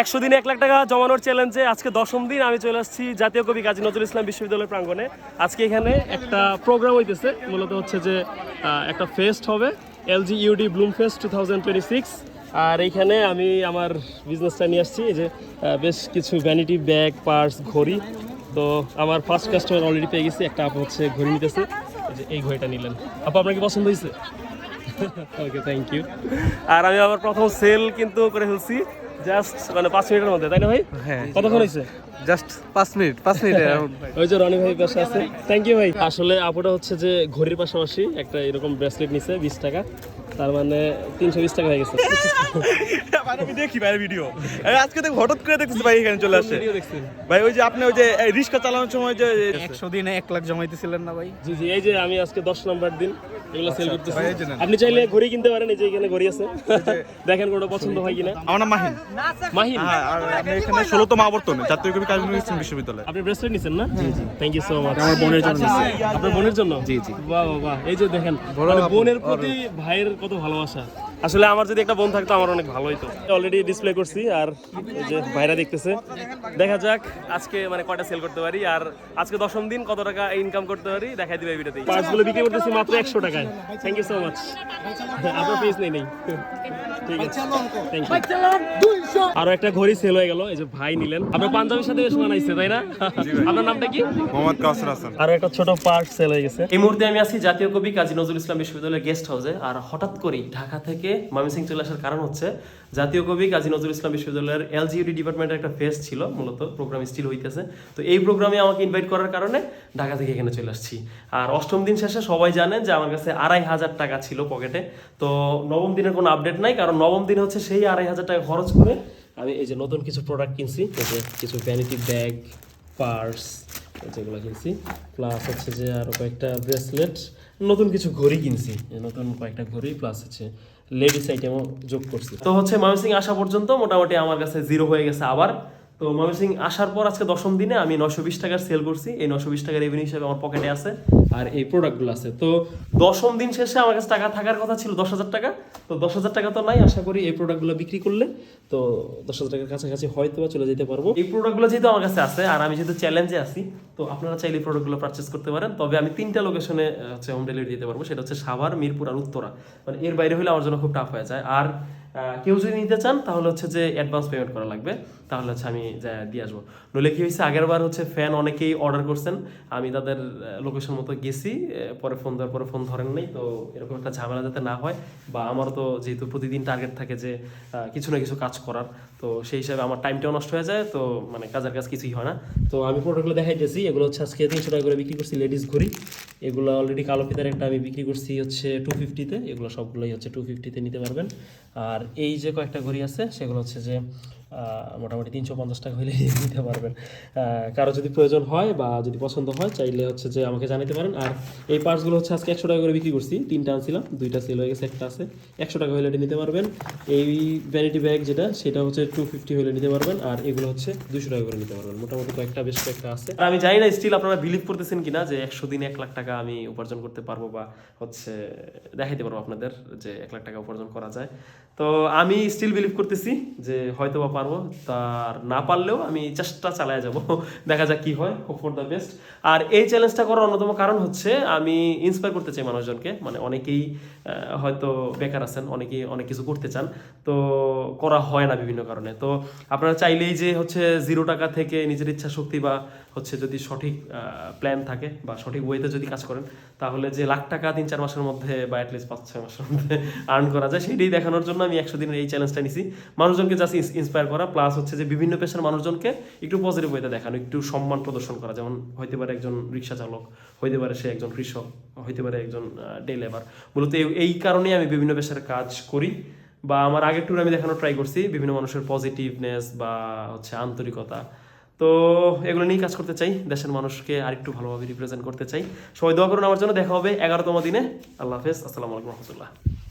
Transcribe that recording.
একশো দিনে এক লাখ টাকা জমানোর চ্যালেঞ্জে আজকে দশম দিন আমি চলে আসছি জাতীয় কবি কাজী নজরুল ইসলাম বিশ্ববিদ্যালয় প্রাঙ্গণে। আজকে এখানে একটা প্রোগ্রাম হইতেছে, মূলত হচ্ছে যে একটা ফেস্ট হবে LG UD bloom fest two thousand twenty six. আর এইখানে আমি আমার বিজনেসটা নিয়ে আসছি, এই যে বেশ কিছু ভ্যানিটি ব্যাগ পার্স ঘড়ি। তো আমার ফার্স্ট কাস্টমার অলরেডি পেয়ে গেছি, একটা আপু হচ্ছে ঘড়ি নিতেছে। এই ঘড়িটা নিলেন। আপু, আপনার কি পছন্দ হয়েছে? ওকে থ্যাংক ইউ আর আমি আমার প্রথম সেল কিন্তু করে ফেলছি। জাস্ট মানে পাঁচ মিনিটের মধ্যে তাই না ভাই? হ্যাঁ। কতক্ষণ হয়েছে? জাস্ট পাঁচ মিনিট পাঁচ মিনিট ওই যে রনি ভাই পাশে আছে। থ্যাংক ইউ ভাই। আসলে আপুটা হচ্ছে যে ঘড়ির পাশাপাশি একটা এরকম ব্রেসলেট নিছে বিশ টাকা। তার মানে তিনশো বিশ টাকা হয়ে গেছে। আমি দেখি ভাই ভিডিও আজকে তো হঠাৎ করে দেখতেছি ভাই এখানে চলে আসে। ভাই ওই যে আপনি ওই যে রিক্সা চালানোর সময় যে একশো দিনে এক লাখ জমাইতেছিলেন না ভাই। জি জি এই যে আমি আজকে দশ নম্বর দিন। এগুলো সেল করতেছি। যে নেন। আপনি চাইলে ঘড়ি কিনতে পারেন এই যে এখানে ঘড়ি আছে। দেখেন কোনটা পছন্দ হয় কিনা। আমার নাম মাহিন। মাহিন? হ্যাঁ আর আমি এখানে ষোলোতম আবর্তন জাতীয় কবি কাজী নজরুল ইসলাম বিশ্ববিদ্যালয়। আপনি ব্রেসলেট নিছেন না? জি জি। থ্যাংক ইউ সো মাচ আমার বোনের জন্য আপনার বোনের জন্য? জি জি। বাহ বাহ, বাহ। এই যে দেখেন মানে বোনের প্রতি ভাইয়ের কত ভালোবাসা। আসলে আমার যদি একটা বোন থাকতো আমার অনেক ভালো হতো অলরেডি ডিসপ্লে করছি আর এই যে ভাইরা দেখতেছে। দেখা যাক আজকে মানে কয়টা সেল করতে পারি আর আজকে দশম দিন কত টাকা ইনকাম করতে পারি দেখাই দিবে ভিডিওতে পার্টসগুলো বিক্রি করতেছি মাত্র একশো টাকায়। থ্যাংক ইউ সো মাচ আপনার পেজ নেই নেই। ঠিক আছে। থ্যাংক ইউ আরও একটা ঘড়ি সেল হয়ে গেল এই যে ভাই নিলেন। আপনার পাঞ্জাবির সাথে বেশ মানাইছে তাই না? আপনার নামটা কি? মোহাম্মদ কাউসার হাসান। আরও একটা ছোট পার্ট সেল হয়ে গেছে। এই মুহূর্তে আমি আছি জাতীয় কবি কাজী নজরুল ইসলাম বিশ্ববিদ্যালয়ের গেস্ট হাউসে আর হঠাৎ করেই ঢাকা থেকে ময়মনসিং চলে আসার কারণ হচ্ছে জাতীয় কবি কাজী নজরুল ইসলাম বিশ্ববিদ্যালয়ের এলজিউডি ডিপার্টমেন্টের একটা ফেস্ট ছিল, মূলত প্রোগ্রাম স্টিল হইতেছে। তো এই প্রোগ্রামে আমাকে ইনভাইট করার কারণে ঢাকা থেকে এখানে চলে আসছি। আর অষ্টম দিন শেষে সবাই জানেন যে আমার কাছে আড়াই হাজার টাকা ছিল পকেটে। তো নবম দিনের কোনো আপডেট নাই, কারণ নবম দিন হচ্ছে সেই আড়াই হাজার টাকা খরচ করে আমি এই যে নতুন কিছু প্রোডাক্ট কিনছি কিছু ভ্যানিটি ব্যাগ পার্স যেগুলো কিনছি প্লাস হচ্ছে যে আরও কয়েকটা ব্রেসলেট নতুন কিছু ঘড়ি কিনছি নতুন কয়েকটা ঘড়ি প্লাস হচ্ছে লেডিস আইটেমও যোগ করছি। তো হচ্ছে ময়মনসিং আসা পর্যন্ত মোটামুটি আমার কাছে জিরো হয়ে গেছে আবার। তো ময়মনসিং আসার পর আজকে দশম দিনে আমি নশো বিশ টাকার সেল করছি। এই নশো বিশ টাকার রেভিনিউ হিসেবে আমার পকেটে আছে। আর এই প্রোডাক্টগুলো আছে। তো দশম দিন শেষে আমার কাছে টাকা থাকার কথা ছিল দশ হাজার টাকা। তো দশ হাজার টাকা তো নাই, আশা করি এই প্রোডাক্টগুলো বিক্রি করলে তো দশ হাজার টাকার কাছাকাছি হয়তো বা চলে যেতে পারব। এই প্রোডাক্টগুলো যেহেতু আমার কাছে আছে, আর আমি যেহেতু চ্যালেঞ্জে আছি, তো আপনারা চাইলে প্রোডাক্টগুলো পারচেস করতে পারেন। তবে আমি তিনটা লোকেশনে হচ্ছে হোম ডেলিভারি দিতে পারব। সেটা হচ্ছে সাভার, মিরপুর আর উত্তরা। মানে এর বাইরে হলে আমার জন্য খুব টাফ হয়ে যায়। আর কেউ যদি নিতে চান, তাহলে হচ্ছে যে অ্যাডভান্স পেমেন্ট করা লাগবে। তাহলে হচ্ছে আমি দিয়ে আসব। নইলে কি হয়েছে আগের বার হচ্ছে ফ্যান অনেকেই অর্ডার করছেন। আমি তাদের লোকেশন মতো গেছি পরে ফোন দেওয়ার পরে ফোন ধরেন নাই, তো এরকম একটা ঝামেলা যাতে না হয়। বা আমারও তো যেহেতু প্রতিদিন টার্গেট থাকে যে কিছু না কিছু কাজ করার, তো সেই হিসাবে আমার টাইমটাও নষ্ট হয়ে যায়, তো মানে কাজের কাজ কিছুই হয় না। তো আমি প্রোডাক্টগুলো দেখাইতেছি, এগুলো হচ্ছে আজকে তিনশো টাকা করে বিক্রি করছি লেডিস ঘড়ি। এগুলো অলরেডি কালো ফিতার একটা আমি বিক্রি করছি হচ্ছে টু ফিফটিতে এগুলো সবগুলোই হচ্ছে টু ফিফটিতে নিতে পারবেন। আর এই যে কয়েকটা ঘড়ি আছে, সেগুলো হচ্ছে যে মোটামুটি তিনশো পঞ্চাশ টাকা হলে নিতে পারবেন। কারও যদি প্রয়োজন হয় বা যদি পছন্দ হয়, চাইলে হচ্ছে যে আমাকে জানাতে পারেন। আর এই পার্টসগুলো হচ্ছে আজকে একশো টাকা করে বিক্রি করছি। তিনটা আনছিলাম, দুইটা সেল হয়ে গেছে, একটা আছে। একশো টাকা হলে নিতে পারবেন। এই ভ্যানিটি ব্যাগ যেটা, সেটা হচ্ছে টু ফিফটি হলে নিতে পারবেন। আর এগুলো হচ্ছে দুশো টাকা করে নিতে পারবেন। মোটামুটি কয়েকটা, বেশ কয়েকটা আছে। আর আমি জানি না স্টিল আপনারা বিলিভ করতেছেন কিনা যে একশো দিনে এক লাখ টাকা আমি উপার্জন করতে পারব বা হচ্ছে দেখাইতে পারব আপনাদের যে এক লাখ টাকা উপার্জন করা যায়। তো আমি স্টিল বিলিভ করতেছি যে হয়তো বা পারব, তার না পারলেও আমি চেষ্টা চালায় যাব। দেখা যাক কি হয় হোপ ফর দ্য বেস্ট আর এই চ্যালেঞ্জটা করার অন্যতম কারণ হচ্ছে, আমি ইন্সপায়ার করতে চাই মানুষজনকে। মানে অনেকেই হয়তো বেকার আছেন, অনেকেই অনেক কিছু করতে চান। তো করা হয় না বিভিন্ন কারণে। তো আপনারা চাইলেই যে হচ্ছে জিরো টাকা থেকে নিজের ইচ্ছা শক্তি বা হচ্ছে যদি সঠিক প্ল্যান থাকে বা সঠিক ওয়েতে যদি কাজ করেন, তাহলে যে লাখ টাকা তিন চার মাসের মধ্যে বা অ্যাটলিস্ট পাঁচ ছয় মাসের মধ্যে আর্ন করা যায়, সেটাই দেখানোর জন্য আমি একশো দিনের এই চ্যালেঞ্জটা নিছি। মানুষজনকে জাস্ট ইন্সপায়ার করা প্লাস হচ্ছে যে বিভিন্ন পেশার মানুষজনকে একটু পজিটিভ ওয়েতে দেখানো, একটু সম্মান প্রদর্শন করা। যেমন হইতে পারে একজন রিক্সা চালক, হইতে পারে সে একজন কৃষক, হইতে পারে একজন ডে লেবার মূলত এই- কারণেই আমি বিভিন্ন পেশার কাজ করি বা আমার আগের ট্যুর আমি দেখানোর ট্রাই করছি, বিভিন্ন মানুষের পজিটিভনেস বা হচ্ছে আন্তরিকতা। তো এগুলো নিয়েই কাজ করতে চাই, দেশের মানুষকে আরেকটু ভালোভাবে রিপ্রেজেন্ট করতে চাই। সবাই দোয়া করুন আমার জন্য, দেখা হবে এগারোতম দিনে। আল্লাহ হাফেজ, আসসালামু আলাইকুম রহমতুল্লাহ।